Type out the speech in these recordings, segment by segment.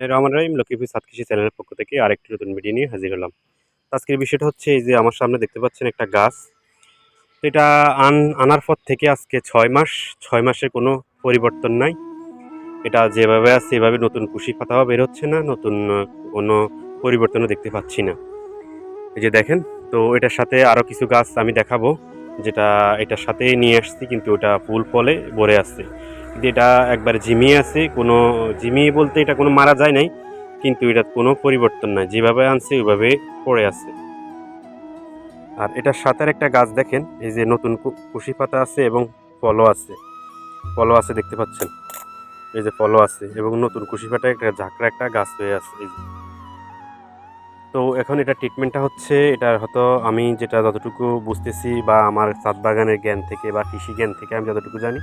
রহমান রহিম লক্ষ্মীপুর সাত কৃষি চ্যানেলের পক্ষ থেকে আরেকটি নতুন ভিডিও নিয়ে হাজির হলাম। আজকের বিষয়টা হচ্ছে এই যে আমার সামনে দেখতে পাচ্ছেন একটা গাছ। এটা আন, আনার পর থেকে আজকে ছয় মাস, ছয় মাসের কোনো পরিবর্তন নাই। এটা যেভাবে আছে, এভাবে নতুন কুশি পাতাও বের হচ্ছে না, নতুন কোনো পরিবর্তনও দেখতে পাচ্ছি না। এই যে দেখেন, তো এটার সাথে আরও কিছু গাছ আমি দেখাবো, যেটা এটার সাথে নিয়ে আসছি, কিন্তু ওটা ফুল ফলে ভরে আসছে। এটা একবারে ঝিমিয়ে আছে, কোনো ঝিমিয়ে বলতে এটা কোনো মারা যায় নাই, কিন্তু এটা কোনো পরিবর্তন নাই। যেভাবে আনছে, ওইভাবে পড়ে আছে। আর এটার সাথে আর একটা গাছ দেখেন, এই যে নতুন কুশি পাতা আছে এবং ফলও আছে। ফলও আছে, দেখতে পাচ্ছেন? এই যে ফলও আছে এবং নতুন কুশি পাতা একটা ঝাঁকড়া একটা গাছ হয়ে আছে, এই যে। তো এখন এটা ট্রিটমেন্টটা হচ্ছে এটা হয়তো আমি যেটা যতটুকু বুঝতেছি বা আমার ছাদ বাগানের জ্ঞান থেকে বা কৃষি জ্ঞান থেকে আমি যতটুকু জানি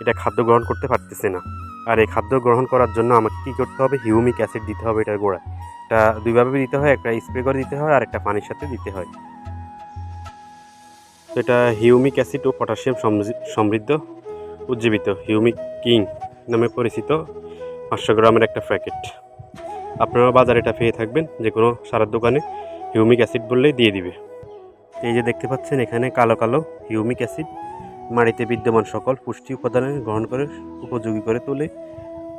এটা খাদ্য গ্রহণ করতে পারতেছে না। আর এই খাদ্য গ্রহণ করার জন্য আমাকে কী করতে হবে? হিউমিক অ্যাসিড দিতে হবে এটার গোড়ায়। এটা দুইভাবে দিতে হয়, একটা স্প্রে করে দিতে হয় আর একটা পানির সাথে দিতে হয়। এটা হিউমিক অ্যাসিড ও পটাশিয়াম সমৃ- সমৃদ্ধ, উজ্জীবিত। হিউমিক কিং নামে পরিচিত পাঁচশো গ্রামের একটা প্যাকেট। আপনারা বাজারে এটা পেয়ে থাকবেন যে কোনো সারার দোকানে হিউমিক অ্যাসিড বললেই দিয়ে দিবে। এই যে দেখতে পাচ্ছেন, এখানে কালো কালো হিউমিক অ্যাসিড মাটিতে বিদ্যমান সকল পুষ্টি উপাদানের গ্রহণ করে, উপযোগী করে তোলে।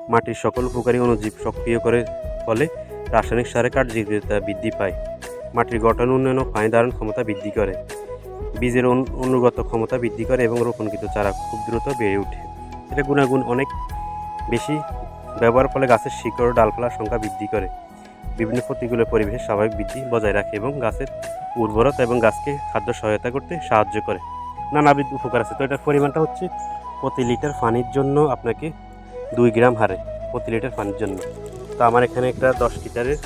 মাটির সকল উপকারী অণুজীব সক্রিয় করে ফলে রাসায়নিক সারের কার্যকারিতা বৃদ্ধি পায়। মাটির গঠন উন্নয়ন ও পানি ধারণ ক্ষমতা বৃদ্ধি করে। বীজের অনুগত ক্ষমতা বৃদ্ধি করে এবং রোপণকৃত চারা খুব দ্রুত বেড়ে ওঠে। এটা গুণাগুণ অনেক বেশি ব্যবহার ফলে গাছের শিকড়, ডালপালার সংখ্যা বৃদ্ধি করে। বিভিন্ন প্রতিকূল পরিবেশের স্বাভাবিক বৃদ্ধি বজায় রাখে এবং গাছের উর্বরতা এবং গাছকে খাদ্য সহায়তা করতে সাহায্য করে। নানাবিধ উপকার আছে। তো এটার পরিমাণটা হচ্ছে প্রতি লিটার পানির জন্য আপনাকে দুই গ্রাম হারে প্রতি লিটার পানির জন্য। তো আমার এখানে একটা দশ লিটারের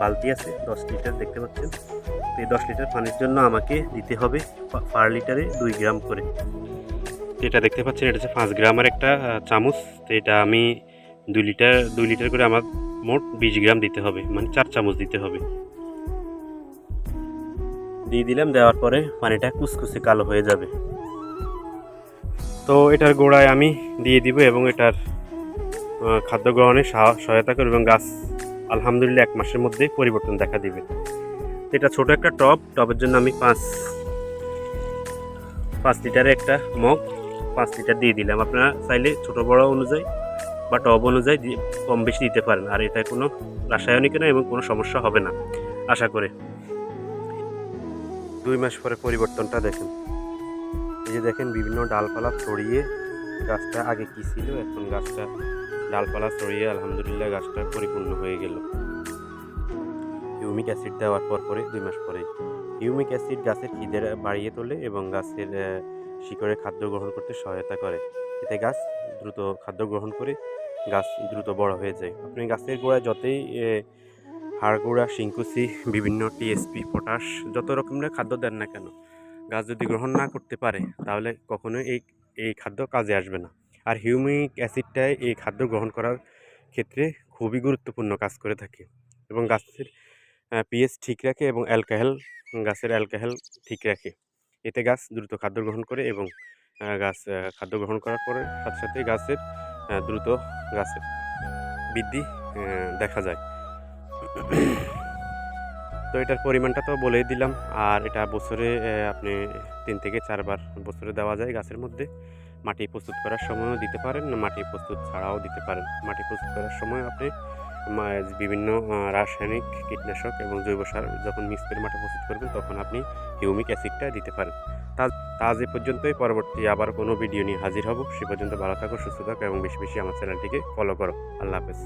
বালতি আছে, দশ লিটার দেখতে পাচ্ছেন। তো এই দশ লিটার পানির জন্য আমাকে দিতে হবে পার লিটারে দুই গ্রাম করে। এটা দেখতে পাচ্ছেন, এটা হচ্ছে পাঁচ গ্রামের একটা চামচ। তো এটা আমি দুই লিটার দুই লিটার করে আমার মোট বিশ গ্রাম দিতে হবে মানে চার চামচ দিতে হবে। দিয়ে দিলাম, দেওয়ার পরে পানিটা কুচকুচে কালো হয়ে যাবে। তো এটার গোড়ায় আমি দিয়ে দিব এবং এটার খাদ্য গ্রহণে সহায়তা করবে এবং গাছ আলহামদুলিল্লাহ এক মাসের মধ্যে পরিবর্তন দেখা দিবে। এটা ছোট একটা টব, টবের জন্য আমি পাঁচ পাঁচ লিটারের একটা মগ, পাঁচ লিটার দিয়ে দিলাম। আপনারা চাইলে ছোট বড় অনুযায়ী বা টব অনুযায়ী কম বেশি দিতে পারেন। আর এটা কোনো রাসায়নিক না এবং কোনো সমস্যা হবে না, আশা করে। দুই মাস পরে পরিবর্তনটা দেখেন। এই যে দেখেন, বিভিন্ন ডালপালা ছড়িয়ে গাছটা আগে কী ছিল, এখন গাছটা ডালপালা ছড়িয়ে আলহামদুলিল্লাহ গাছটা পরিপূর্ণ হয়ে গেল। হিউমিক অ্যাসিড দেওয়ার পর পরে, দুই মাস পরে। হিউমিক অ্যাসিড গাছের খিদে বাড়িয়ে তোলে এবং গাছের শিকড়ে খাদ্য গ্রহণ করতে সহায়তা করে। এতে গাছ দ্রুত খাদ্য গ্রহণ করে, গাছ দ্রুত বড় হয়ে যায়। আপনি গাছের গোড়ায় যতই এ, হাড়গোড়া শিংকুচি বিভিন্ন টিএসপি পটাশ যত রকমের খাদ্য দেন না কেন গাছ যদি গ্রহণ না করতে পারে তাহলে কখনোই এই এই খাদ্য কাজে আসবে না। আর হিউমিক অ্যাসিডটাই এই খাদ্য গ্রহণ করার ক্ষেত্রে খুবই গুরুত্বপূর্ণ কাজ করে থাকে। এবং গাছের পিএইচ ঠিক রাখে এবং অ্যালকাহেল গাছের অ্যালকাহেল ঠিক রাখে। এতে গাছ দ্রুত খাদ্য গ্রহণ করে এবং গাছ খাদ্য গ্রহণ করার পরে সাথে সাথে গাছের দ্রুত গাছের বৃদ্ধি দেখা যায়। তো এটার পরিমাণটা তো বলেই দিলাম। আর এটা বছরে আপনি তিন থেকে চারবার বছরে দেওয়া যায় গাছের মধ্যে। মাটি প্রস্তুত করার সময়ও দিতে পারেন, মাটি প্রস্তুত ছাড়াও দিতে পারেন। মাটি প্রস্তুত করার সময় আপনি বিভিন্ন রাসায়নিক কীটনাশক এবং জৈব সার যখন মিক্স করে মাটি প্রস্তুত করবেন, তখন আপনি হিউমিক অ্যাসিডটা দিতে পারেন। তা তা এ পর্যন্তই। পরবর্তী আবার কোনো ভিডিও নিয়ে হাজির হব। সে পর্যন্ত ভালো থাকো, সুস্থ থাকো এবং বেশি বেশি আমার চ্যানেলটিকে ফলো করো। আল্লাহ হাফেজ।